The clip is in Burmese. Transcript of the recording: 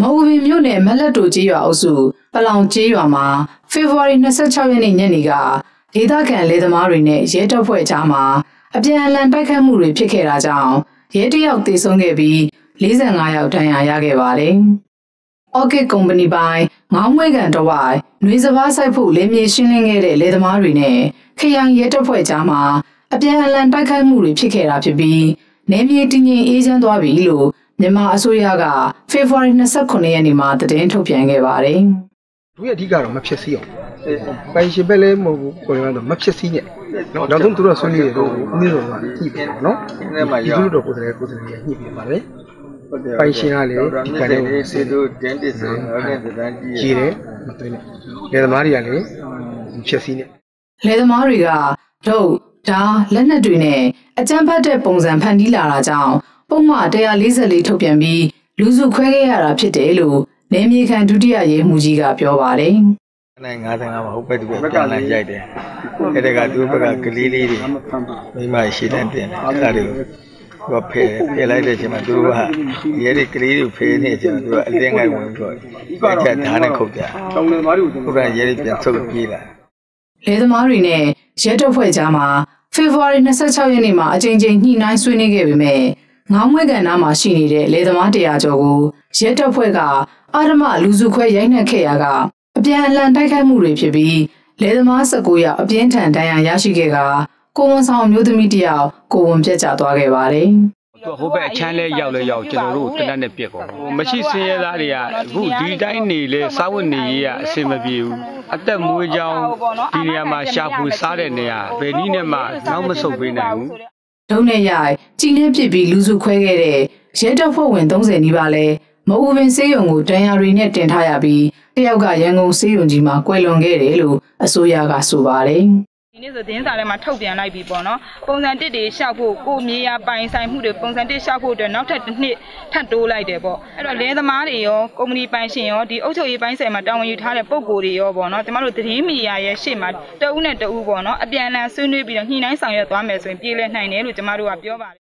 မအူပင်မြို့နယ်မလက်တိုကျေးရွာအုပ်စုပလောင်ကျေးရွာမှာဖေဖော်ဝါရီ26ရက်နေ့ညနေကဒေသခံလေသမားတွေနဲ့ရဲတပ်ဖွဲ့ကြားမှာအပြန်အလှန်တိုက်ခတ်မှုတွေဖြစ်ခဲ့တာကြောင့်ရဲတယောက်သေဆုံးခဲ့ပြီး45ယောက်ဒဏ်ရာရခဲ့ပါတယ်။ Orchid Company ပိုင်းငောင်းမွေးကန်တော့ဝိုင်နှွေစပားဆိုင်ဖို့လင်းမြေရှင်းလင်းခဲ့တဲ့လေသမားတွေနဲ့ခရိုင်ရဲတပ်ဖွဲ့ကြားမှာအပြန်အလှန်တိုက်ခိုက်မှုတွေဖြစ်ခဲ့တာဖြစ်ပြီးနေမြေတည်ငြိမ်အေးချမ်းသွားပြီလို့ မြန်မာအစိုးရကဖေဖော်ဝါရီ29ရက်နေ့မှာသတင်းထုတ်ပြန်ခဲ့ပါတယ်။တို့ရဲ့အဓိကတော့မဖြစ်စီအောင်။ပိုင်ရှင်ပဲလည်းမဟုတ်ဘူးကိုယ်ကတော့မဖြစ်စီနဲ့။နောက်ဆုံးသူတို့ဆွေးနွေးတယ်တော့ဦးမျိုးတော်ကညှိတယ်နော်။ဒီလိုတော့ကိုယ်တည်းကိုယ်တည်းညှိပြပါလေ။ပိုင်ရှင်ကလေဒီကနေ့စေတို့တင်းတစ်စေဟုတ်တဲ့တန်းကြီးကြီးတယ်မသွင်းနဲ့။လေသမားတွေကလေဖြစ်စီနဲ့။လေသမားတွေကတို့ဒါလက်နက်တွေနဲ့အကြမ်းဖက်တဲ့ပုံစံဖန်တီးလာတာကြောင့် ပုံမှန်144ထုတ်ပြန်ပြီးလူစုခွဲခဲ့ရတာဖြစ်တယ်လို့နေမြေခံဒုတိယရေးမှုကြီးကပြောပါတယ်။နိုင်55မှာဟုတ်ပဲသူကပြန်လာရိုက်တယ်။အဲ့ဒါကသူ့ဘက်ကကလေးလေးတွေမိမရှိတဲ့တင်တယ်။အဲ့ဒါတွေကိုဖယ်ဖယ်လိုက်တဲ့အချိန်မှာသူတို့ကရဲတွေကလေးတွေဖယ်နေတဲ့အချိန်မှာသူကအလင်းငိုက်ဝင်ပြီးတော့အချက်ဓာတ်နဲ့ခုတ်ကြ။တောင်လယ်သမားတွေကိုသူကရဲတွေပြန်ဆုတ်ပြေးလာ။လေသမားတွေနဲ့ရဲတပ်ဖွဲ့ကြားမှာဖေဖော်ဝါရီ26ရက်နေ့မှာအကြိမ်ကြိမ်ညှိနှိုင်းဆွေးနွေးခဲ့ပေမဲ့ ငောင်းမွေးကန်နားမှာရှိနေတဲ့လေသမားတရာကျော်ကိုရဲတပ်ဖွဲ့ကအာရမလူစုခွဲရိုက်နှက်ခဲ့ရာကအပြန်အလှန်တိုက်ခိုက်မှုတွေဖြစ်ပြီးလေသမား19ယောက်အပြင်းထန်ဒဏ်ရာရရှိခဲ့ကကိုဝန်ဆောင်မျိုးသမီးတယောက်ကိုဝန်ပြက်ကျသွားခဲ့ပါတယ်သူဟိုဘက်အချမ်းလဲရောက်လဲရောက်ကျွန်တော်တို့တနက်နဲ့ပြက်ကုန်မရှိစင်းရဲသားတွေကအခုဒီတိုင်းနေလဲစားဝတ်နေရေးကအဆင်မပြေဘူးအသက်မွေးကြောင်းဒီနေရာမှာရှာဖွေစားတဲ့နေရာဘယ်နည်းနဲ့မှနောက်မဆုတ်ပေးနိုင်ဘူး ဒုံနဲ့ရိုက်ကြည်နဲ့ပြစ်ပြီးလူစုခွဲခဲ့တဲ့ရဲတပ်ဖွဲ့ဝင်30နီးပါးလဲမအူပင်စေးရုံကိုတန်ရာတွေနဲ့တင်ထားရပြီးတယောက်ကရန်ကုန်စေးရုံကြီးမှာကွယ်လွန်ခဲ့တယ်လို့အစိုးရကဆိုပါတယ် ဒီနေ့ဆိုသတင်းစာထဲမှာထုတ်ပြန်လိုက်ပြီပေါ့နော်ပုံစံတစ်တွေရှောက်ဖို့ကိုမြေယာပိုင်ဆိုင်မှုတွေပုံစံတစ်ရှောက်ဖို့အတွက်နောက်ထပ်တစ်နှစ်ထပ်တိုးလိုက်တယ်ပေါ့အဲ့တော့လင်းသမားတွေရောကုမ္ပဏီပိုင်ရှင်ရောဒီအုပ်ချုပ်ရေးပိုင်းဆိုင်မှာတာဝန်ယူထားတဲ့ပုံကိုယ်တွေရောပေါ့နော်ကျမတို့သတင်းမီဒီယာရဲ့ရှေ့မှာတအုပ်နဲ့တအုပ်ပေါ့နော်အပြန်အလှန်ဆွေးနွေးပြီးတော့ညှိနှိုင်းဆောင်ရွက်သွားမယ်ဆိုရင်ပြည်လဲနိုင်တယ်လို့ကျမတို့ကပြောပါတယ်